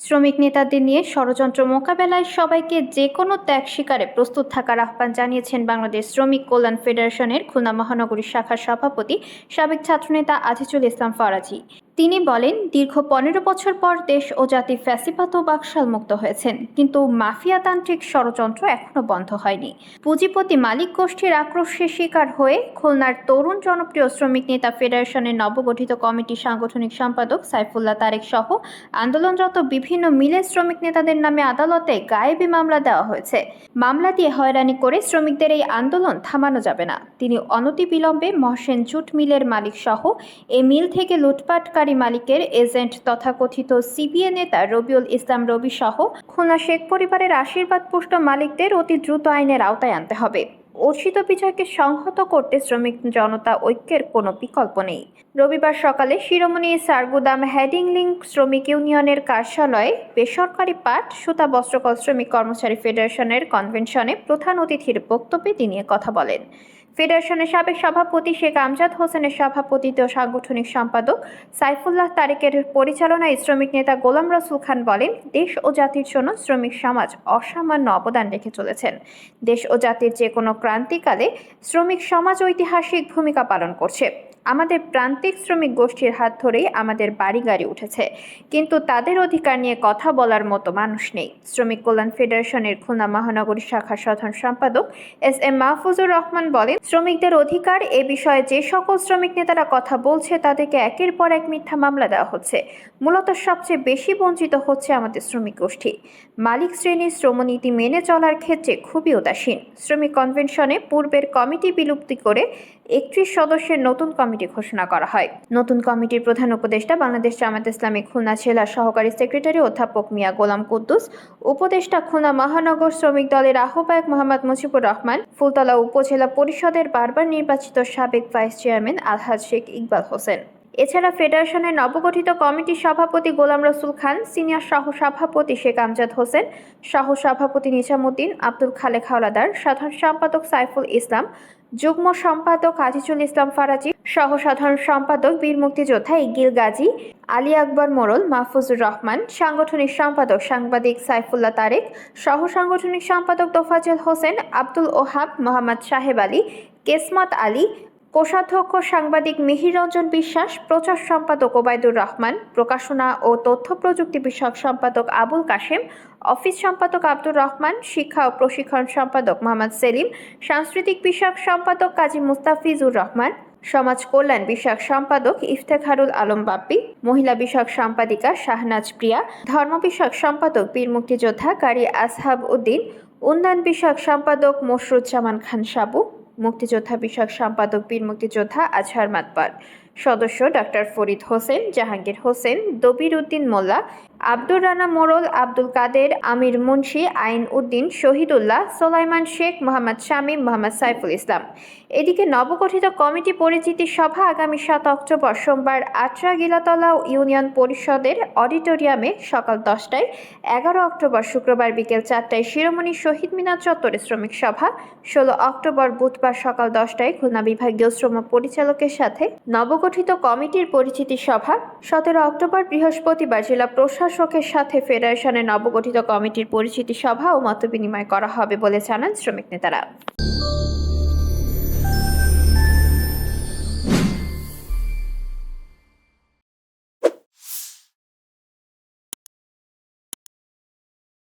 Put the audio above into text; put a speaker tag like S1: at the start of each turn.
S1: শ্রমিক নেতাদের নিয়ে ষড়যন্ত্র মোকাবেলায় সবাইকে যে কোনো ত্যাগ শিকারে প্রস্তুত থাকার আহ্বান জানিয়েছেন বাংলাদেশ শ্রমিক কল্যাণ ফেডারেশনের খুলনা মহানগরী শাখার সভাপতি সাবেক ছাত্রনেতা আজিজুল ইসলাম ফরাজি। তিনি বলেন, দীর্ঘ পনেরো বছর পর দেশ ও জাতি ফ্যাসিপাত ও বাকশাল মুক্ত হয়েছেন, কিন্তু মাফিয়াতান্ত্রিক ষড়যন্ত্র এখনও বন্ধ হয়নি। পুঁজিপতি মালিক গোষ্ঠীর আক্রোশের শিকার হয়ে খুলনার তরুণ জনপ্রিয় শ্রমিক নেতা ফেডারেশনের নবগঠিত কমিটির সাংগঠনিক সম্পাদক সাইফুল্লাহ তারেক সহ আন্দোলনরত বিভিন্ন মিলের শ্রমিক নেতাদের নামে আদালতে গায়েবী মামলা দেওয়া হয়েছে। মামলা দিয়ে হয়রানি করে শ্রমিকদের এই আন্দোলন থামানো যাবে না। তিনি অনতিবিলম্বে মহসেন জুট মিলের মালিক সহ এ মিল থেকে লুটপাটকারী মালিকের এজেন্ট তথাকথিত সিবিএ নেতা রবিউল ইসলাম রবি সহ খুলনা শেখ পরিবারের আশীর্বাদ পুষ্ট মালিকদের অতি দ্রুত আইনের আওতায় আনতে হবে। অর্ষিত বিজয়কে সংহত করতে শ্রমিক জনতা ঐক্যের কোনো বিকল্প নেই। রবিবার সকালে শিরোমণি সারগুদাম হেডিং লিঙ্ক শ্রমিক ইউনিয়নের কার্যালয়ে বেসরকারি পাট, সুতা, বস্ত্রকল শ্রমিক কর্মচারী ফেডারেশনের কনভেনশনে প্রধান অতিথির বক্তব্যে তিনি কথা বলেন। ফেডারেশনের সাবেক সভাপতি শেখ আমজাদ হোসেনের সভাপতিত্ব সাংগঠনিক সম্পাদক সাইফুল্লাহ তারেকের পরিচালনায় শ্রমিক নেতা গোলাম রসুল খান বলেন, দেশ ও জাতির জন্য শ্রমিক সমাজ অসামান্য অবদান রেখে চলেছেন। দেশ ও জাতির যে কোনো ক্রান্তিকালে শ্রমিক সমাজ ঐতিহাসিক ভূমিকা পালন করছে। আমাদের প্রান্তিক শ্রমিক গোষ্ঠীর হাত ধরেই আমাদের বাড়ি গাড়ি উঠেছে। কিন্তু তাদের অধিকার নিয়ে কথা বলার মতো মানুষ নেই। শ্রমিক কল্যাণ ফেডারেশনের খুলনা মহানগরী শাখার সাধারণ সম্পাদক এস এম মাহফুজুর রহমান বলেন, শ্রমিকদের অধিকার এ বিষয়ে যে সকল শ্রমিক নেতারা কথা বলছে, তাদেরকে একের পর এক মিথ্যা মামলা দেওয়া হচ্ছে। মূলত সবচেয়ে বেশি বঞ্চিত হচ্ছে আমাদের শ্রমিক গোষ্ঠী। মালিক শ্রেণির শ্রমনীতি মেনে চলার ক্ষেত্রে খুবই উদাসীন। শ্রমিক কনভেনশনে পূর্বের কমিটি বিলুপ্তি করে একত্রিশ সদস্যের নতুন কমিটি ঘোষণা করা হয়। নতুন কমিটির প্রধান উপদেষ্টা বাংলাদেশ জামাত ইসলামী খুলনা জেলার সহকারী সেক্রেটারি অধ্যাপক মিয়া গোলাম কুদ্দুস, উপদেষ্টা খুলনা মহানগর শ্রমিক দলের আহ্বায়ক মোহাম্মদ মুজিবুর রহমান, ফুলতলা উপজেলা পরিষদের বারবার নির্বাচিত সাবেক ভাইস চেয়ারম্যান আলহাজ শেখ ইকবাল হোসেন। এছাড়া ফেডারেশনের নবগঠিত কমিটির সভাপতি গোলাম রসুল খান, সিনিয়র সহ সভাপতি শেখ আমজাদ হোসেন সহ সভাপতি নিজামুদ্দিন, আব্দুল খালেক হাওলাদার, সাধারণ সম্পাদক সাইফুল ইসলাম, যুগ্ম সম্পাদক আজিজুল ইসলাম ফারাজি সহ সাধারণ সম্পাদক বীর মুক্তিযোদ্ধা ইগিল গাজী, আলী আকবর মোড়ল মাহফুজুর রহমান, সাংগঠনিক সম্পাদক সাংবাদিক সাইফুল্লাহ তারেক সহ সাংগঠনিক সম্পাদক তোফাজেল হোসেন, আব্দুল ওহাব মোহাম্মদ সাহেব আলী, কেসমত আলী কোষাধ্যক্ষ সাংবাদিক মিহির রঞ্জন বিশ্বাস, প্রচার সম্পাদক ওবায়দুর রহমান, প্রকাশনা ও তথ্য প্রযুক্তি বিষয়ক সম্পাদক আবুল কাশেম, অফিস সম্পাদক আব্দুর রহমান, শিক্ষা ও প্রশিক্ষণ সম্পাদক মোহাম্মদ সেলিম, সাংস্কৃতিক বিষয়ক সম্পাদক কাজী মুস্তাফিজুর রহমান, সমাজ কল্যাণ বিষয়ক সম্পাদক ইফতেখারুল আলম বাপ্পি, মহিলা বিষয়ক সম্পাদিকা শাহনাজ প্রিয়া, ধর্ম বিষয়ক সম্পাদক বীর মুক্তিযোদ্ধা কারি আসহাব উদ্দিন, উন্নয়ন বিষয়ক সম্পাদক মশরুজ্জামান খান সাবু। মুক্তিযোদ্ধা বিষয়ক সম্পাদক বীর মুক্তিযোদ্ধা আজহার মাতবার। সদস্য ডাক্তার ফরিদ হোসেন, জাহাঙ্গীর হোসেন দবির উদ্দিন মোল্লা, আব্দুর রানা মোরল, আব্দুল কাদের, আমির মুন্সি, আইন উদ্দিন, শহীদুল্লাহ, সোলাইমান শেখ, মোহাম্মদ শামীম, মোহাম্মদ সাইফুল ইসলাম। এদিকে নবগঠিত কমিটি পরিচিতি সভা আগামী সাত অক্টোবর সোমবার আটরা গিলাতলা ইউনিয়ন পরিষদের অডিটোরিয়ামে সকাল দশটায়, এগারো অক্টোবর শুক্রবার বিকেল চারটায় শিরোমণি শহীদ মিনার চত্বরে শ্রমিক সভা, ষোলো অক্টোবর বুধবার সকাল দশটায় খুলনা বিভাগীয় শ্রম পরিচালকের সাথে নবগঠিত কমিটির পরিচিতি সভা সতেরো অক্টোবর বৃহস্পতিবার জেলা প্রশাসকের সাথে ফেডারেশনের নবগঠিত কমিটির পরিচিতি সভা ও মতবিনিময় করা হবে বলে জানান শ্রমিক নেতারা।